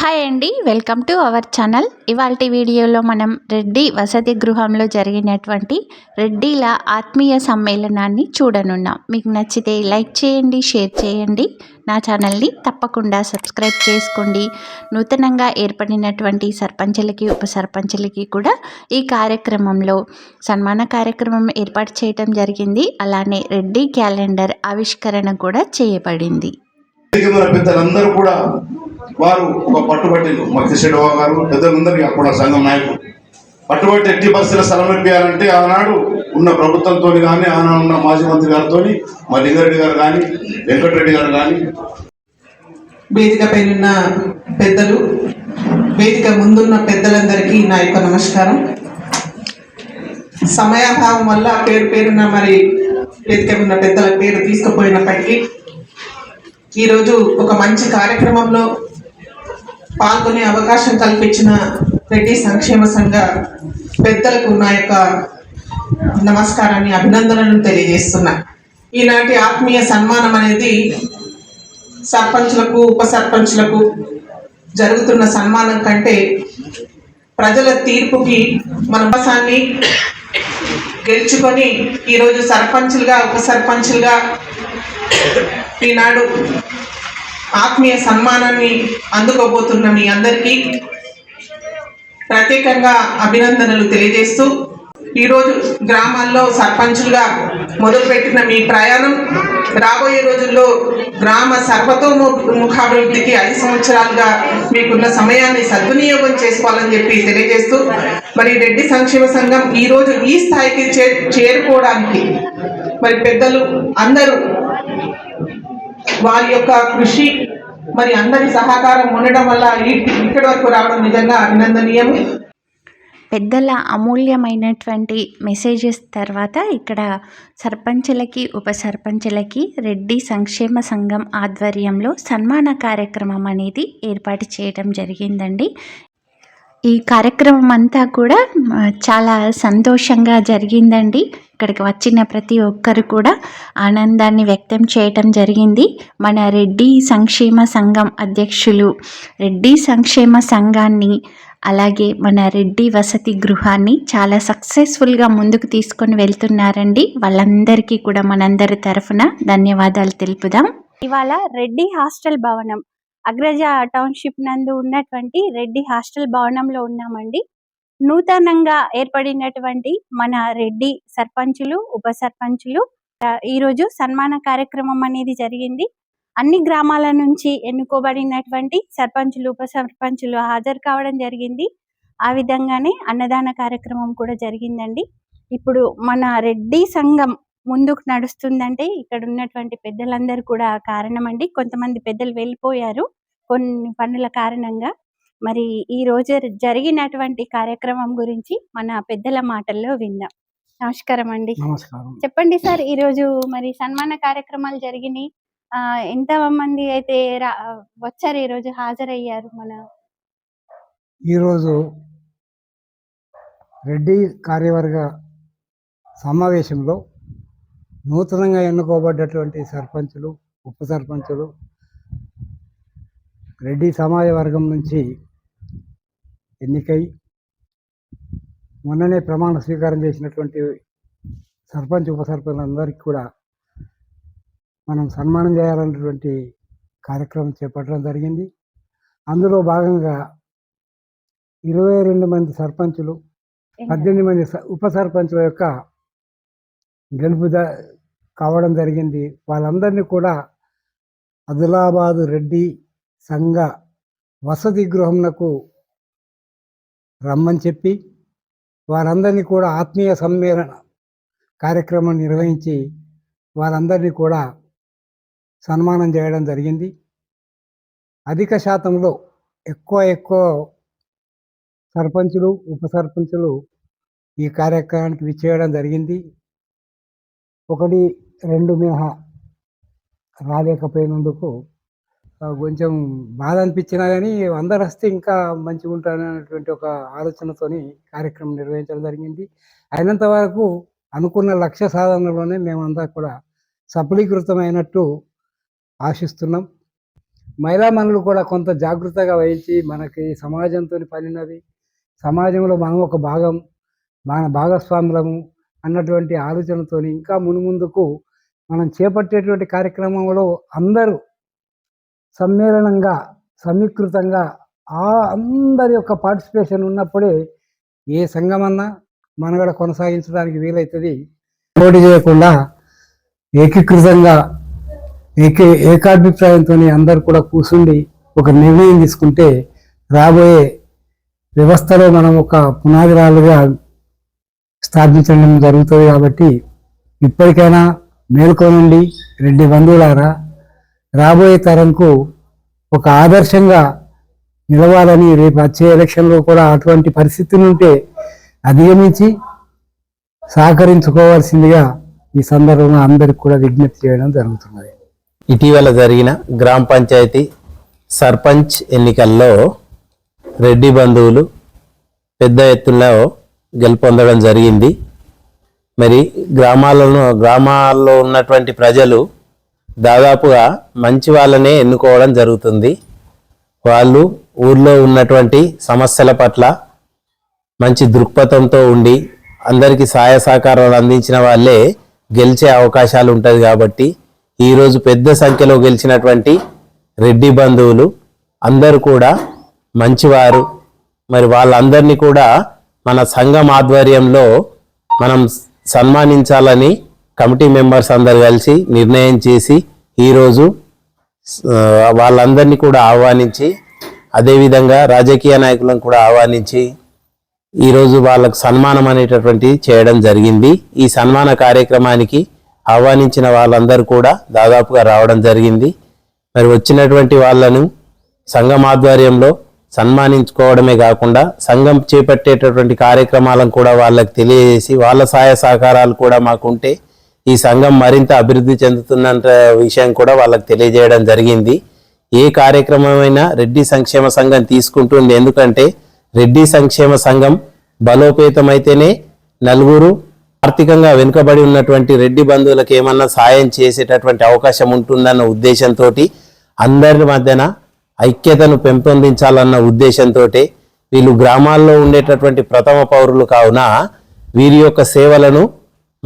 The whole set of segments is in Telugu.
హాయ్ అండి వెల్కమ్ టు అవర్ ఛానల్. ఇవాళ వీడియోలో మనం రెడ్డి వసతి గృహంలో జరిగినటువంటి రెడ్డిల ఆత్మీయ సమ్మేళనాన్ని చూడనున్నాం. మీకు నచ్చితే లైక్ చేయండి షేర్ చేయండి. నా ఛానల్ని తప్పకుండా సబ్స్క్రైబ్ చేసుకోండి. నూతనంగా ఏర్పడినటువంటి సర్పంచులకి ఉప సర్పంచులకి కూడా ఈ కార్యక్రమంలో సన్మాన కార్యక్రమం ఏర్పాటు చేయడం జరిగింది. అలానే రెడ్డి క్యాలెండర్ ఆవిష్కరణ కూడా చేయబడింది. మన పెద్దలందరూ కూడా వారు ఒక పట్టుబట్టిలు మత్స్యశ్రెడ్డి గారు పెద్దలందరికీ అప్పుడు సంఘం నాయకులు. పట్టుబట్టి ఎట్టి బస్సుల స్థలం ఇప్పించాలంటే ఆనాడు ఉన్న ప్రభుత్వంతో కానీ ఆనాడు ఉన్న మాజీ మంత్రి గారితో మా లింగారెడ్డి గారు కానీ వెంకటరెడ్డి గారు కానీ వేదిక పైన పెద్దలు వేదిక ముందున్న పెద్దలందరికీ నా యొక్క నమస్కారం. సమయాభావం వల్ల పేరు పేరున మరి వేదిక ఉన్న పెద్దల పేరు తీసుకుపోయినప్పటికీ ఈరోజు ఒక మంచి కార్యక్రమంలో పాల్గొనే అవకాశం కల్పించిన రెడ్డి సంక్షేమ సంఘ పెద్దలకు నా యొక్క నమస్కారాన్ని అభినందనలను తెలియజేస్తున్నా. ఈనాటి ఆత్మీయ సన్మానం అనేది సర్పంచులకు ఉప సర్పంచులకు జరుగుతున్న సన్మానం కంటే ప్రజల తీర్పుకి మన గెలుచుకొని ఈరోజు సర్పంచులుగా ఉప సర్పంచులుగా ఈనాడు ఆత్మీయ సన్మానాన్ని అందుకోబోతున్న మీ అందరికీ ప్రత్యేకంగా అభినందనలు తెలియజేస్తూ ఈరోజు గ్రామాల్లో సర్పంచులుగా మొదలుపెట్టిన మీ ప్రయాణం రాబోయే రోజుల్లో గ్రామ సర్వతోముఖాభివృద్ధికి ఐదు సంవత్సరాలుగా మీకున్న సమయాన్ని సద్వినియోగం చేసుకోవాలని చెప్పి తెలియజేస్తూ మరి రెడ్డి సంక్షేమ సంఘం ఈరోజు ఈ స్థాయికి చే చేరుకోవడానికి మరి పెద్దలు అందరూ వారి యొక్క కృషి మరి అందరి సహకారం ఉండడం వల్ల ఇక్కడి వరకు రావడం నిజంగా అభినందనీయమే. పెద్దల అమూల్యమైనటువంటి మెసేజెస్ తర్వాత ఇక్కడ సర్పంచులకి ఉప సర్పంచులకి రెడ్డి సంక్షేమ సంఘం ఆధ్వర్యంలో సన్మాన కార్యక్రమం అనేది ఏర్పాటు చేయడం జరిగిందండి. ఈ కార్యక్రమం అంతా కూడా చాలా సంతోషంగా జరిగిందండి. ఇక్కడికి వచ్చిన ప్రతి ఒక్కరు కూడా ఆనందాన్ని వ్యక్తం చేయటం జరిగింది. మన రెడ్డి సంక్షేమ సంఘం అధ్యక్షులు. రెడ్డి సంక్షేమ సంఘాన్ని అలాగే మన రెడ్డి వసతి గృహాన్ని చాలా సక్సెస్ఫుల్గా ముందుకు తీసుకొని వెళ్తున్నారండి. వాళ్ళందరికీ కూడా మనందరి తరఫున ధన్యవాదాలు తెలుపుదాం. ఇవాళ రెడ్డి హాస్టల్ భవనం. అగ్రజ టౌన్షిప్ నందు ఉన్నటువంటి రెడ్డి హాస్టల్ భవనంలో ఉన్నామండి. నూతనంగా ఏర్పడినటువంటి మన రెడ్డి సర్పంచులు ఉప సర్పంచులు ఈరోజు సన్మాన కార్యక్రమం అనేది జరిగింది. అన్ని గ్రామాల నుంచి ఎన్నుకోబడినటువంటి సర్పంచులు ఉప సర్పంచులు హాజరు కావడం జరిగింది. ఆ విధంగానే అన్నదాన కార్యక్రమం కూడా జరిగిందండి. ఇప్పుడు మన రెడ్డి సంఘం ముందుకు నడుస్తుందంటే ఇక్కడ ఉన్నటువంటి పెద్దలందరూ కూడా కారణం అండి కొంతమంది పెద్దలు వెళ్ళిపోయారు కొన్ని పనుల కారణంగా. మరి ఈ రోజు జరిగినటువంటి కార్యక్రమం గురించి మన పెద్దల మాటల్లో విందాం. నమస్కారం అండి. చెప్పండి సార్ ఈ రోజు మరి సన్మాన కార్యక్రమాలు జరిగినాయి. ఎంత మంది అయితే వచ్చారు ఈ రోజు హాజరయ్యారు మన? ఈరోజు రెడ్డి కార్యవర్గ సమావేశంలో నూతనంగా ఎన్నుకోబడ్డటువంటి సర్పంచులు ఉప సర్పంచులు రెడ్డి సమాజ వర్గం నుంచి ఎన్నికై మొన్ననే ప్రమాణ స్వీకారం చేసినటువంటి సర్పంచ్ ఉప సర్పంచులందరికీ కూడా మనం సన్మానం చేయాలన్నటువంటి కార్యక్రమం చేపట్టడం జరిగింది. అందులో భాగంగా ఇరవై రెండు మంది సర్పంచులు పద్దెనిమిది మంది స- ఉప సర్పంచుల యొక్క గెలుపు ద- కావడం జరిగింది. వాళ్ళందరినీ కూడా ఆదిలాబాదు రెడ్డి సంఘ వసతి గృహంకు రమ్మని చెప్పి వారందరినీ కూడా ఆత్మీయ సమ్మేళన కార్యక్రమం నిర్వహించి వారందరినీ కూడా సన్మానం చేయడం జరిగింది. అధిక శాతంలో ఎక్కువ ఎక్కువ సర్పంచులు ఉప సర్పంచులు ఈ కార్యక్రమానికి విచ్చేయడం జరిగింది. ఒకటి రెండు మినహా రాలేకపోయినందుకు కొంచెం బాధ అనిపించినా కానీ అందరు వస్తే ఇంకా మంచిగా ఉంటారనేటువంటి ఒక ఆలోచనతోని కార్యక్రమం నిర్వహించడం జరిగింది. అయినంత వరకు అనుకున్న లక్ష్య సాధనలోనే మేమంతా కూడా సఫలీకృతమైనట్టు ఆశిస్తున్నాం. మహిళా మనులు కూడా కొంత జాగ్రత్తగా వహించి మనకి సమాజంతో పనినది. సమాజంలో మనం ఒక భాగం మన భాగస్వాములము అన్నటువంటి ఆలోచనతో ఇంకా మునుముందుకు మనం చేపట్టేటువంటి కార్యక్రమంలో అందరూ సమ్మేళనంగా సమీకృతంగా ఆ అందరి యొక్క పార్టిసిపేషన్ ఉన్నప్పుడే ఏ సంఘమన్నా మనగడ కొనసాగించడానికి వీలవుతుంది పోటీ చేయకుండా ఏకీకృతంగా ఏకే ఏకాభిప్రాయంతో అందరు కూడా కూర్చుండి ఒక నిర్ణయం తీసుకుంటే రాబోయే వ్యవస్థలో మనం ఒక పునాదిరాలుగా స్థాపించడం జరుగుతుంది కాబట్టి ఇప్పటికైనా మేల్కొనండి. రెడ్డి బంధువులారా రాబోయే తరంకు ఒక ఆదర్శంగా నిలవాలని రేపు వచ్చే ఎలక్షన్లో కూడా అటువంటి పరిస్థితి ఉంటే అధిగమించి సహకరించుకోవాల్సిందిగా ఈ సందర్భంగా అందరికి కూడా విజ్ఞప్తి చేయడం జరుగుతున్నది. ఇటీవల జరిగిన గ్రామ పంచాయతీ సర్పంచ్ ఎన్నికల్లో రెడ్డి బంధువులు పెద్ద ఎత్తులో గెలుపొందడం జరిగింది. మరి గ్రామాలను గ్రామాల్లో ఉన్నటువంటి ప్రజలు దాదాపుగా మంచి వాళ్ళనే ఎన్నుకోవడం జరుగుతుంది. వాళ్ళు ఊర్లో ఉన్నటువంటి సమస్యల పట్ల మంచి దృక్పథంతో ఉండి అందరికీ సహాయ సహకారాలు అందించిన వాళ్ళే గెలిచే అవకాశాలు ఉంటుంది కాబట్టి ఈరోజు పెద్ద సంఖ్యలో గెలిచినటువంటి రెడ్డి బంధువులు అందరూ కూడా మంచివారు. మరి వాళ్ళందరినీ కూడా మన సంఘం ఆధ్వర్యంలో మనం సన్మానించాలని కమిటీ మెంబర్స్ అందరు కలిసి నిర్ణయం చేసి ఈరోజు వాళ్ళందరినీ కూడా ఆహ్వానించి అదేవిధంగా రాజకీయ నాయకులను కూడా ఆహ్వానించి ఈరోజు వాళ్ళకు సన్మానం అనేటటువంటిది చేయడం జరిగింది. ఈ సన్మాన కార్యక్రమానికి ఆహ్వానించిన వాళ్ళందరూ కూడా దాదాపుగా రావడం జరిగింది. మరి వచ్చినటువంటి వాళ్ళను సంఘం ఆధ్వర్యంలో సన్మానించుకోవడమే కాకుండా సంఘం చేపట్టేటటువంటి కార్యక్రమాలను కూడా వాళ్ళకి తెలియజేసి వాళ్ళ సహాయ సహకారాలు కూడా మాకుంటే ఈ సంఘం మరింత అభివృద్ధి చెందుతున్న విషయం కూడా వాళ్ళకి తెలియజేయడం జరిగింది. ఏ కార్యక్రమమైనా రెడ్డి సంక్షేమ సంఘం తీసుకుంటుంది ఎందుకంటే రెడ్డి సంక్షేమ సంఘం బలోపేతమైతేనే నలుగురు ఆర్థికంగా వెనుకబడి ఉన్నటువంటి రెడ్డి బంధువులకు ఏమన్నా సాయం చేసేటటువంటి అవకాశం ఉంటుందన్న ఉద్దేశంతో అందరి మధ్యన ఐక్యతను పెంపొందించాలన్న ఉద్దేశంతో వీళ్ళు గ్రామాల్లో ఉండేటటువంటి ప్రథమ పౌరులు కావున వీరి యొక్క సేవలను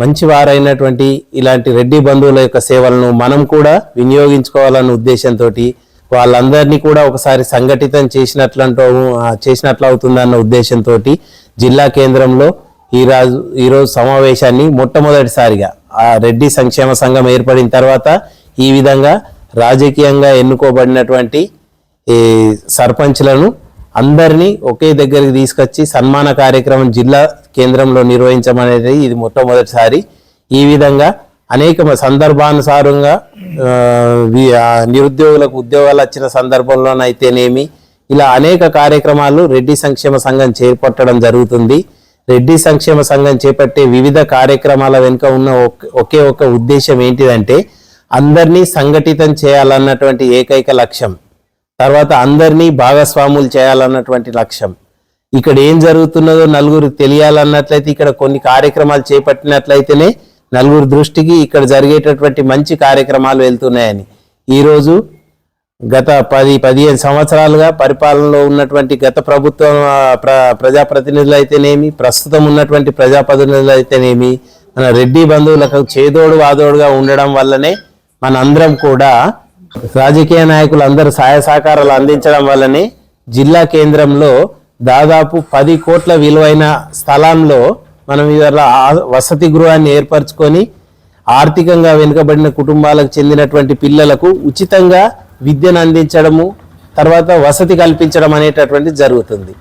మంచివారైనటువంటి ఇలాంటి రెడ్డి బంధువుల యొక్క సేవలను మనం కూడా వినియోగించుకోవాలన్న ఉద్దేశంతో వాళ్ళందరినీ కూడా ఒకసారి సంఘటితం చేసినట్లంటూ చేసినట్లు అవుతుందన్న ఉద్దేశంతో జిల్లా కేంద్రంలో ఈ ఈరోజు సమావేశాన్ని మొట్టమొదటిసారిగా ఆ రెడ్డి సంక్షేమ సంఘం ఏర్పడిన తర్వాత ఈ విధంగా రాజకీయంగా ఎన్నుకోబడినటువంటి ఈ సర్పంచ్లను అందరినీ ఒకే దగ్గరికి తీసుకొచ్చి సన్మాన కార్యక్రమం జిల్లా కేంద్రంలో నిర్వహించమనేది ఇది మొట్టమొదటిసారి. ఈ విధంగా అనేక సందర్భానుసారంగా నిరుద్యోగులకు ఉద్యోగాలు వచ్చిన సందర్భంలోనైతేనేమి ఇలా అనేక కార్యక్రమాలు రెడ్డి సంక్షేమ సంఘం చేపట్టడం జరుగుతుంది. రెడ్డి సంక్షేమ సంఘం చేపట్టే వివిధ కార్యక్రమాల వెనుక ఉన్న ఒకే ఒక ఉద్దేశం ఏంటిదంటే అందరినీ సంఘటితం చేయాలన్నటువంటి ఏకైక లక్ష్యం. తర్వాత అందరినీ భాగస్వాములు చేయాలన్నటువంటి లక్ష్యం. ఇక్కడ ఏం జరుగుతున్నదో నలుగురు తెలియాలన్నట్లయితే ఇక్కడ కొన్ని కార్యక్రమాలు చేపట్టినట్లయితేనే నలుగురు దృష్టికి ఇక్కడ జరిగేటటువంటి మంచి కార్యక్రమాలు వెళ్తున్నాయని. ఈరోజు గత పది పదిహేను సంవత్సరాలుగా పరిపాలనలో ఉన్నటువంటి గత ప్రభుత్వం ప్ర ప్రజాప్రతినిధులు అయితేనేమి ప్రస్తుతం ఉన్నటువంటి ప్రజాప్రతినిధులు అయితేనేమి మన రెడ్డి బంధువులకు చేదోడు వాదోడుగా ఉండడం వల్లనే మనందరం కూడా రాజకీయ నాయకులు అందరూ సహాయ సహకారాలు అందించడం వల్లనే జిల్లా కేంద్రంలో దాదాపు పది కోట్ల విలువైన స్థలంలో మనం ఇవాళ వసతి గృహాన్ని ఏర్పరచుకొని ఆర్థికంగా వెనుకబడిన కుటుంబాలకు చెందినటువంటి పిల్లలకు ఉచితంగా విద్యను అందించడము తర్వాత వసతి కల్పించడం అనేటటువంటి జరుగుతుంది.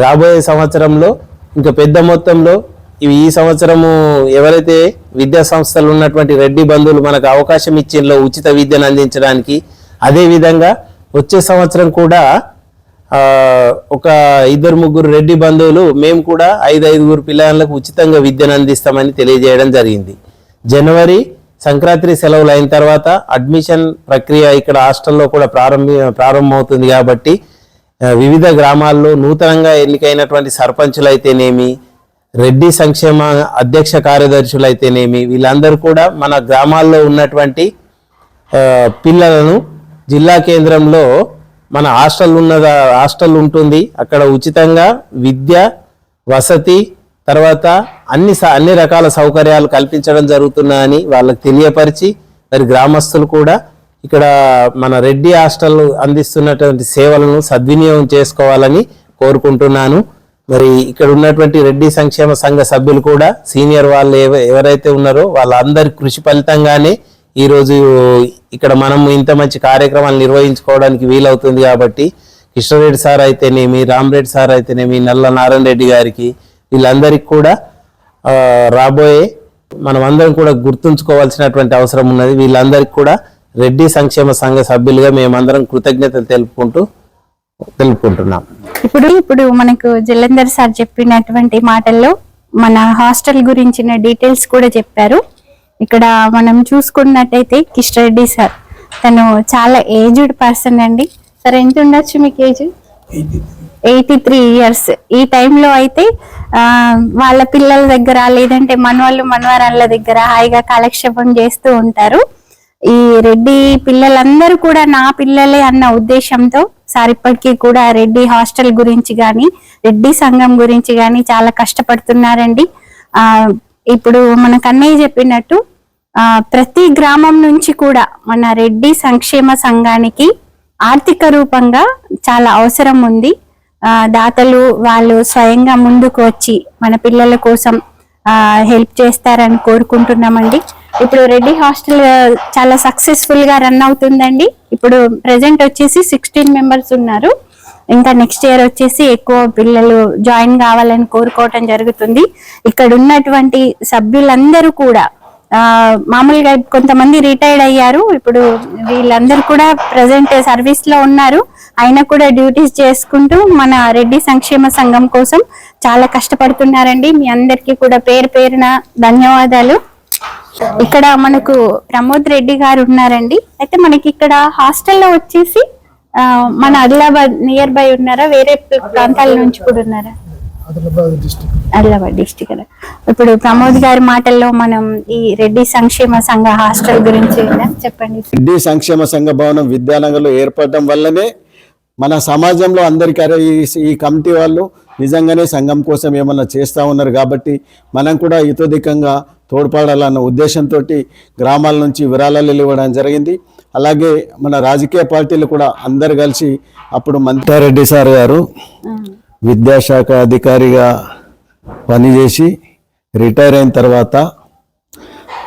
రాబోయే సంవత్సరంలో ఇంకా పెద్ద మొత్తంలో ఇవి ఈ సంవత్సరము ఎవరైతే విద్యా సంస్థలు ఉన్నటువంటి రెడ్డి బంధువులు మనకు అవకాశం ఇచ్చిందో ఉచిత విద్యను అందించడానికి అదేవిధంగా వచ్చే సంవత్సరం కూడా ఒక ఇద్దరు ముగ్గురు రెడ్డి బంధువులు మేము కూడా ఐదు ఐదుగురు పిల్లలకు ఉచితంగా విద్యను అందిస్తామని తెలియజేయడం జరిగింది. జనవరి సంక్రాంతి సెలవులు అయిన తర్వాత అడ్మిషన్ ప్రక్రియ ఇక్కడ హాస్టల్లో కూడా ప్రారంభ ప్రారంభమవుతుంది కాబట్టి వివిధ గ్రామాల్లో నూతనంగా ఎన్నికైనటువంటి సర్పంచులు అయితేనేమి రెడ్డి సంక్షేమ అధ్యక్ష కార్యదర్శులు అయితేనేమి వీళ్ళందరూ కూడా మన గ్రామాల్లో ఉన్నటువంటి పిల్లలను జిల్లా కేంద్రంలో మన హాస్టల్ ఉన్నద హాస్టల్ ఉంటుంది. అక్కడ ఉచితంగా విద్య వసతి తర్వాత అన్ని స- అన్ని రకాల సౌకర్యాలు కల్పించడం జరుగుతున్నాయని వాళ్ళకి తెలియపరిచి మరి గ్రామస్తులు కూడా ఇక్కడ మన రెడ్డి హాస్టల్ అందిస్తున్నటువంటి సేవలను సద్వినియోగం చేసుకోవాలని కోరుకుంటున్నాను. మరి ఇక్కడ ఉన్నటువంటి రెడ్డి సంక్షేమ సంఘ సభ్యులు కూడా సీనియర్ వాళ్ళు ఎవరైతే ఉన్నారో వాళ్ళందరి కృషి ఫలితంగానే ఈరోజు ఇక్కడ మనం ఇంత మంచి కార్యక్రమాలు నిర్వహించుకోవడానికి వీలవుతుంది కాబట్టి కృష్ణారెడ్డి సార్ అయితేనేమి రామరెడ్డి సార్ అయితేనేమి నల్ల నారాయణ రెడ్డి గారికి వీళ్ళందరికీ కూడా రాబోయే మనం అందరం కూడా గుర్తుంచుకోవాల్సినటువంటి అవసరం ఉన్నది. వీళ్ళందరికీ కూడా రెడ్డి సంక్షేమ సంఘ సభ్యులుగా మేమందరం కృతజ్ఞతలు తెలుపుకుంటూ తెలుపుకుంటున్నాం. ఇప్పుడు ఇప్పుడు మనకు జలంధర్ సార్ చెప్పినటువంటి మాటల్లో మన హాస్టల్ గురించిన డీటెయిల్స్ కూడా చెప్పారు. ఇక్కడ మనం చూసుకున్నట్టయితే కిష్రెడ్డి సార్ తను చాలా ఏజ్డ్ పర్సన్ అండి. సార్ ఎంత ఉండొచ్చు మీకు ఏజ్? Eighty three years. ఈ టైంలో అయితే వాళ్ళ పిల్లల దగ్గర లేదంటే మనవాళ్ళు మనవరాళ్ళ దగ్గర హాయిగా కాలక్షేపం చేస్తూ ఉంటారు. ఈ రెడ్డి పిల్లలందరూ కూడా నా పిల్లలే అన్న ఉద్దేశంతో సార్ ఇప్పటికీ కూడా రెడ్డి హాస్టల్ గురించి కానీ రెడ్డి సంఘం గురించి కానీ చాలా కష్టపడుతున్నారండి. ఆ ఇప్పుడు మన కన్నయ్య చెప్పినట్టు ఆ ప్రతి గ్రామం నుంచి కూడా మన రెడ్డి సంక్షేమ సంఘానికి ఆర్థిక రూపంగా చాలా అవసరం ఉంది. ఆ దాతలు వాళ్ళు స్వయంగా ముందుకు వచ్చి మన పిల్లల కోసం హెల్ప్ చేస్తారని కోరుకుంటున్నామండి. ఇప్పుడు రెడ్డి హాస్టల్ చాలా సక్సెస్ఫుల్గా రన్ అవుతుందండి. ఇప్పుడు ప్రెసెంట్ వచ్చేసి సిక్స్టీన్ మెంబర్స్ ఉన్నారు. ఇంకా నెక్స్ట్ ఇయర్ వచ్చేసి ఎక్కువ పిల్లలు జాయిన్ కావాలని కోరుకోవటం జరుగుతుంది. ఇక్కడ ఉన్నటువంటి సభ్యులందరూ కూడా మామూలుగా కొంతమంది రిటైర్డ్ అయ్యారు. ఇప్పుడు వీళ్ళందరూ కూడా ప్రజెంట్ సర్వీస్లో ఉన్నారు. అయినా కూడా డ్యూటీస్ చేసుకుంటూ మన రెడ్డి సంక్షేమ సంఘం కోసం చాలా కష్టపడుతున్నారండి. మీ అందరికీ కూడా పేరు పేరున ధన్యవాదాలు. ఇక్కడ మనకు ప్రమోద్ రెడ్డి గారు ఉన్నారండి. అయితే మనకి ఇక్కడ హాస్టల్లో వచ్చేసి ఆ, మన ఆదిలాబాద్ నియర్ బై ఉన్నారా? వేరే ప్రాంతాల నుంచి కూడా ఉన్నారా? ఆదిలాబాద్ డిస్టిక్ ఇప్పుడు ప్రమోద్ గారి మాటల్లో మనం ఈ రెడ్డి సంక్షేమ సంఘ హాస్టల్ గురించి. చెప్పండి? రెడ్డి సంక్షేమ సంఘ భవనం విద్యానగర్లో ఏర్పడడం వల్లనే మన సమాజంలో అందరికీ అరే ఈ కమిటీ వాళ్ళు నిజంగానే సంఘం కోసం ఏమన్నా చేస్తూ ఉన్నారు కాబట్టి మనం కూడా ఇతోధికంగా తోడ్పడాలన్న ఉద్దేశంతో గ్రామాల నుంచి విరాళాలు ఇవ్వడం జరిగింది. అలాగే మన రాజకీయ పార్టీలు కూడా అందరు కలిసి అప్పుడు మంతారెడ్డి సార్ గారు విద్యాశాఖ అధికారిగా పనిచేసి రిటైర్ అయిన తర్వాత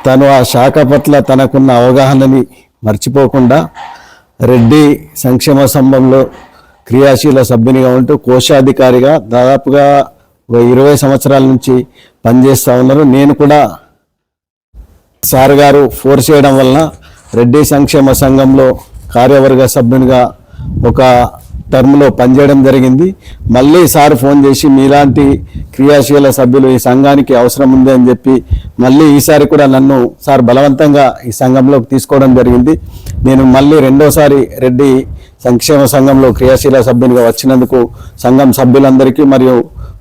తను ఆ శాఖ పట్ల తనకున్న అవగాహనని మర్చిపోకుండా రెడ్డి సంక్షేమ సంఘంలో క్రియాశీల సభ్యునిగా ఉంటూ కోశాధికారిగా దాదాపుగా ఒక ఇరవై సంవత్సరాల నుంచి పనిచేస్తూ ఉన్నారు. నేను కూడా సార్ గారు ఫోర్స్ చేయడం వలన రెడ్డి సంక్షేమ సంఘంలో కార్యవర్గ సభ్యునిగా ఒక టర్మ్లో పనిచేయడం జరిగింది. మళ్ళీ సార్ ఫోన్ చేసి మీలాంటి క్రియాశీల సభ్యులు ఈ సంఘానికి అవసరం ఉంది అని చెప్పి మళ్ళీ ఈసారి కూడా నన్ను సార్ బలవంతంగా ఈ సంఘంలోకి తీసుకోవడం జరిగింది. నేను మళ్ళీ రెండోసారి రెడ్డి సంక్షేమ సంఘంలో క్రియాశీల సభ్యునిగా వచ్చినందుకు సంఘం సభ్యులందరికీ మరియు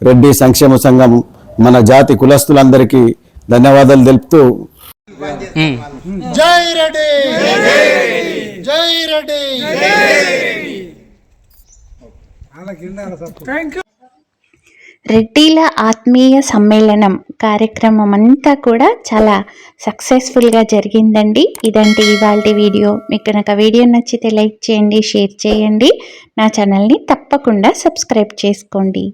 రెడ్డి సంక్షేమ సంఘం మన జాతి కులస్తులందరికీ ధన్యవాదాలు తెలుపుతూ జై రెడ్డి! జై రెడ్డి! రెడ్డిల ఆత్మీయ సమ్మేళనం కార్యక్రమం అంతా కూడా చాలా సక్సెస్ఫుల్గా జరిగిందండి. ఇదంటే ఇవాళ వీడియో. మీకు కనుక వీడియో నచ్చితే లైక్ చేయండి షేర్ చేయండి. నా ఛానల్ని తప్పకుండా సబ్స్క్రైబ్ చేసుకోండి.